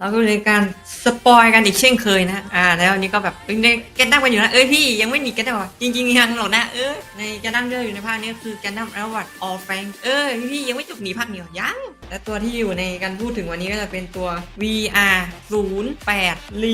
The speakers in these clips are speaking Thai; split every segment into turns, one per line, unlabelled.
เราก็ในการสปอยกันอีกเช่นเคยนะ อ่า แล้วอันนี้ก็แบบในแกนดั้มกันอยู่นะ เอ้ยพี่ยังไม่หนีแกนดั้มหรอจริงๆยังหรอกนะ เออในแกนดั้มเรื่อยู่ในภาคนี้คือแกนดั้มอวัตออฟแฟงเออพี่ยังไม่จบหนีภาคเดียวยัง และตัวที่อยู่ในการพูดถึงวันนี้ก็จะเป็นตัว VR 08 l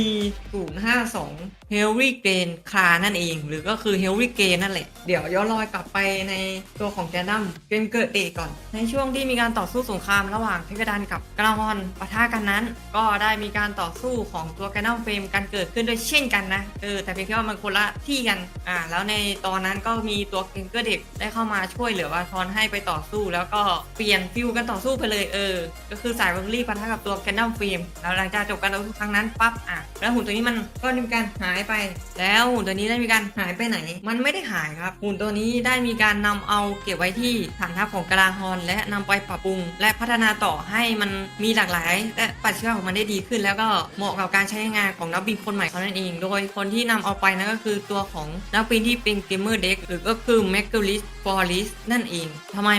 052 h e l r y g a i n คานั่นเอง หรือก็คือ h e l r y g a i n นั่นแหละ เดี๋ยวย้อนรอยกลับไปในตัวของแกนดัมเกนเกิดเดก่อน ในช่วงที่มีการต่อสู้สงครามระหว่างเทกดันกับกราฮอนปะทะกันนั้น ก็ได้มีการต่อสู้ของตัวแกนดัมเฟรมกันเกิดขึ้นด้วยเช่นกันนะเออแต่เพียงแค่ว่ามันคนละที่กันอ่าแล้วในตอนนั้นก็มีตัวเกนเกอร์เดกได้เข้ามาช่วยเหลือวาทอนให้ไปต่อสู้ แล้วก็เปลี่ยนฟิวกันต่อสู้ไปเลยเออ ก็คือสายเวอร์ลี่ปะทะกับตัวแกนดั้มเฟรมแล้วหลังจากจบการต่อสู้ครั้งนั้นปั๊บอะแล้วหุ่นตัวนี้มันก็ได้มีการหายไป แล้วหุ่นตัวนี้ได้มีการหายไปไหน มันไม่ได้หายครับ หุ่นตัวนี้ได้มีการนำเอาเก็บไว้ที่ฐานทัพของกลาฮอน และนำไปปรับปรุง และพัฒนาต่อให้มันมีหลากหลาย และปัจจุบันของมันได้ดีขึ้น แล้วก็เหมาะกับการใช้งานของนักบินคนใหม่เขานั่นเอง โดยคนที่นำเอาไปนั่นก็คือตัวของนักบินที่เป็นเกมเมอร์เด็กหรือก็คือแมกกิลิสฟอริสนั่นเองทำไม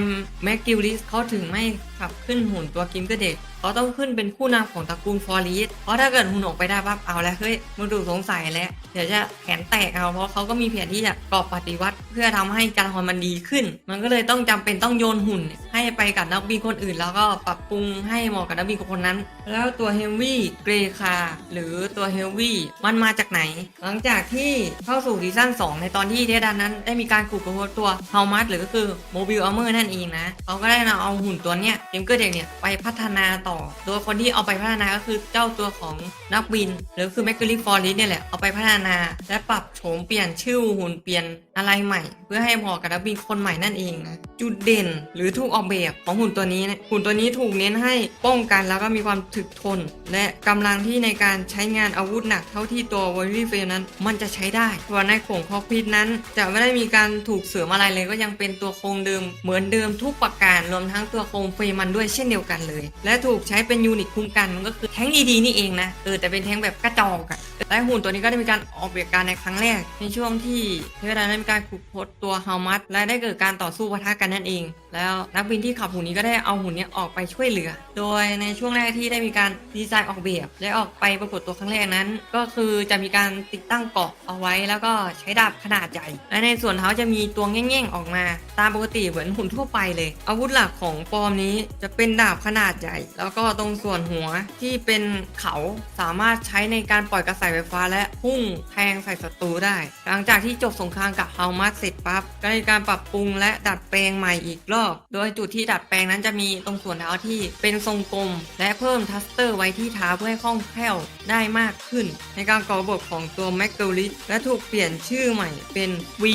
แมกกิลิสเขาถึงไม่ขับขึ้นหุ่นตัวกิมก็เด็ก เขาต้องขึ้นเป็นผู้นำของตระกูลฟอริสเพราะถ้าเกิดหุ่นออกไปได้ปั๊บเอาแล้วเฮ้ยมึงดูสงสัยแล้ว เดี๋ยวจะแขนแตกเอาเพราะเขาก็มีแผนที่จะก่อปฏิวัติ เพื่อทำให้การฮอนมันดีขึ้น มันก็เลยต้องจำเป็นต้องโยนหุ่น ให้ไปกับนักบินคนอื่น แล้วก็ปรับปรุงให้เหมาะกับนักบินคนนั้น แล้วตัวเฮฟวี่เกรคาหรือตัวเฮฟวี่มันมาจากไหน หลังจากที่เข้าสู่ซีซั่น2 ในตอนที่เทดันนั้นได้มีการขุดค้นตัวเฮามัสหรือก็คือโมบิลอัลเมอร์นั่นเองนะเขาก็ได้นำเอาหุ่นตัวเนี้ยเกมเกอร์เด็กเนี่ยไปพัฒนาต่อโดยคนที่เอาไปพัฒนาก็คือเจ้าตัวของนักบิน หรือคือแมกกิลิฟอร์ลิสเนี่ยแหละเอาไปพัฒนา และปรับโฉมเปลี่ยนชื่อหุ่นเปลี่ยนอะไรใหม่ เพื่อให้เหมาะกับนักบินคนใหม่นั่นเองนะจุดเด่นหรือถูกออกแบบของหุ่นตัวนี้นะหุ่นตัวนี้ถูกเน้นให้ป้องกันแล้วก็มีความถึกทน และกำลังที่ในการใช้งานอาวุธหนักเท่าที่ตัววอลลี่เฟนั้น มันจะใช้ได้ส่วนในโขงคอกพิษนั้น จะไม่ได้มีการถูกเสริมอะไรเลยก็ยังเป็นตัวโครงเดิมเหมือนเดิมทุกประการรวมทั้งตัวโครงเฟรมันด้วยเช่นเดียวกันเลย และถูกใช้เป็นยูนิตคุ้มกันมันก็คือแท้งดีๆนี่เองนะเออแต่เป็นแท้งแบบกระจอกอะ และหุ่นตัวนี้ก็ได้มีการออกแบบการในครั้งแรก ในช่วงที่เทวดาได้มีการขุดพบตัวฮามัสและได้เกิดการต่อสู้ปะทะกันนั่นเอง แล้วนักบินที่ขับหุ่นนี้ก็ได้เอาหุ่นนี้ออกไปช่วยเหลือ โดยในช่วงแรกที่ได้มีการดีไซน์ออกแบบและออกไปปรากฏตัวครั้งแรกนั้น ก็คือจะมีการติดตั้งเกาะเอาไว้ แล้วก็ใช้ดาบขนาดใหญ่และในส่วนเท้าจะมีตัวแง่งๆออกมา ตามปกติเหมือนหุ่นทั่วไปเลย อาวุธหลักของฟอร์มนี้จะเป็นดาบขนาดใหญ่ แล้วก็ตรงส่วนหัวที่เป็นเขาสามารถใช้ในการปล่อยกระแสไฟฟ้าและพุ่งแทงใส่ศัตรูได้ หลังจากที่จบสงครามกับฮามัสเสร็จปั๊บก็มีการปรับปรุงและดัดแปลงใหม่อีกรอบ โดยจุดที่ดัดแปลงนั้นจะมีตรงส่วนเท้าที่เป็นทรงกลม และเพิ่มทัสเตอร์ไว้ที่เท้าเพื่อให้คล่องแคล่วได้มากขึ้น ในการก่อบทของตัวแมกโดลิสและถูกเปลี่ยนชื่อใหม่เป็น V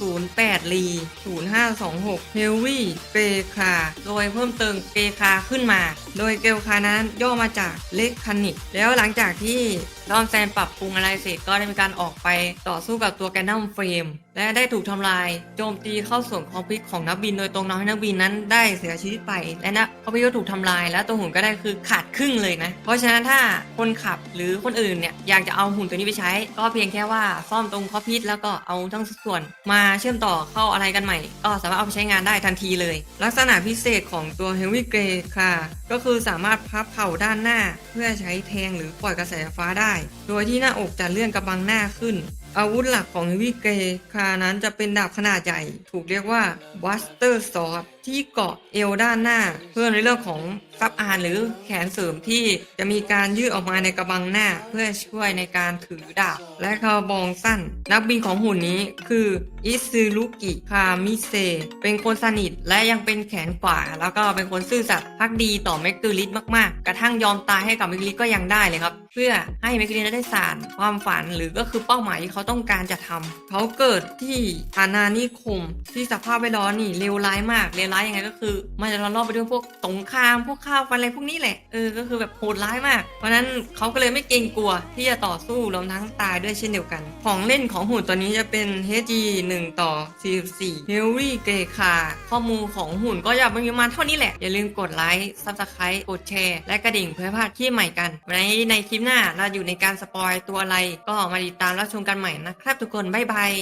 0 8 l 0526 Heavy เกคาโดยเพิ่มเติมเกรคาขึ้นมา โดยเกรคานั้นย่อมาจากเล็กคานิก แล้วหลังจากที่ดอมแซนปรับปรุงอะไรเสร็จก็ได้มีการออกไปต่อสู้กับตัวแกนดัมเฟรมและได้ถูกทำลายโจมตีเข้าส่วนคอมพิวของนักบินโดยตรงทำให้นักบินนั้นได้เสียชีวิตไปและนะคอมพิวก็ถูกทำลาย และตัวหุ่นก็ได้คือขาดครึ่งเลยนะ เพราะฉะนั้นถ้าคนขับหรือคนอื่นเนี่ยอยากจะเอาหุ่นตัวนี้ไปใช้ ก็เพียงแค่ว่าซ่อมตรงคอมพิวแล้วก็เอาทั้งส่วน มาเชื่อมต่อเข้าอะไรกันใหม่ ก็สามารถเอาไปใช้งานได้ทันทีเลย ลักษณะพิเศษของตัว Heavy Grey ค่ะก็คือสามารถพับเข่าด้านหน้า เพื่อใช้แทงหรือปล่อยกระแสไฟฟ้าได้ โดยที่หน้าอกจะเลื่อนกระบังหน้าขึ้น อาวุธหลักของวิเกคานั้นจะเป็นดาบขนาดใหญ่ ถูกเรียกว่าบัสเตอร์ซอร์ที่เกาะเอวด้านหน้า เพื่อในเรื่องของซับอาร์หรือแขนเสริมที่จะมีการยืดออกมาในกระบังหน้า เพื่อช่วยในการถือดาบและกระบองสั้น นักบินของหุ่นนี้คืออิซึรุกิคามิเซเป็นคนสนิทและยังเป็นแขนขวา แล้วก็เป็นคนซื่อสัตย์พักดีต่อแมกกิลิสมากๆ กระทั่งยอมตายให้กับแมกกิลิสก็ยังได้เลยครับ เพื่อให้แมกกิลิสได้สานความฝันหรือก็คือเป้าหมายที่เขาต้องการจะทำเขาเกิดที่อาณานิคมที่สภาพแวดล้อมนี่เลวร้ายมากเลวร้ายยังไงก็คือ มันจะล้อมรอบไปด้วยพวกสงครามพวกข้าวฟันอะไรพวกนี้แหละเออก็คือแบบโหดร้ายมากเพราะนั้นเขาก็เลยไม่เกรงกลัวที่จะต่อสู้รวมทั้งตายด้วยเช่นเดียวกัน ของเล่นของหุ่นตัวนี้จะเป็น HG 1 ต่อ 44 h e a v y g r e y ค่ะข้อมูลของหุ่นก็จะมีประมาณเท่านี้แหละ อย่าลืมกดไลค์ Subscribe กดแชร์ และกระดิ่งเพื่อพลาดคลิปใหม่กันในในคลิปหน้าเราอยู่ในการสปอยตัวอะไร ก็มาติดตามรับชมกันใหม่นะครับทุกคนบ๊ายบาย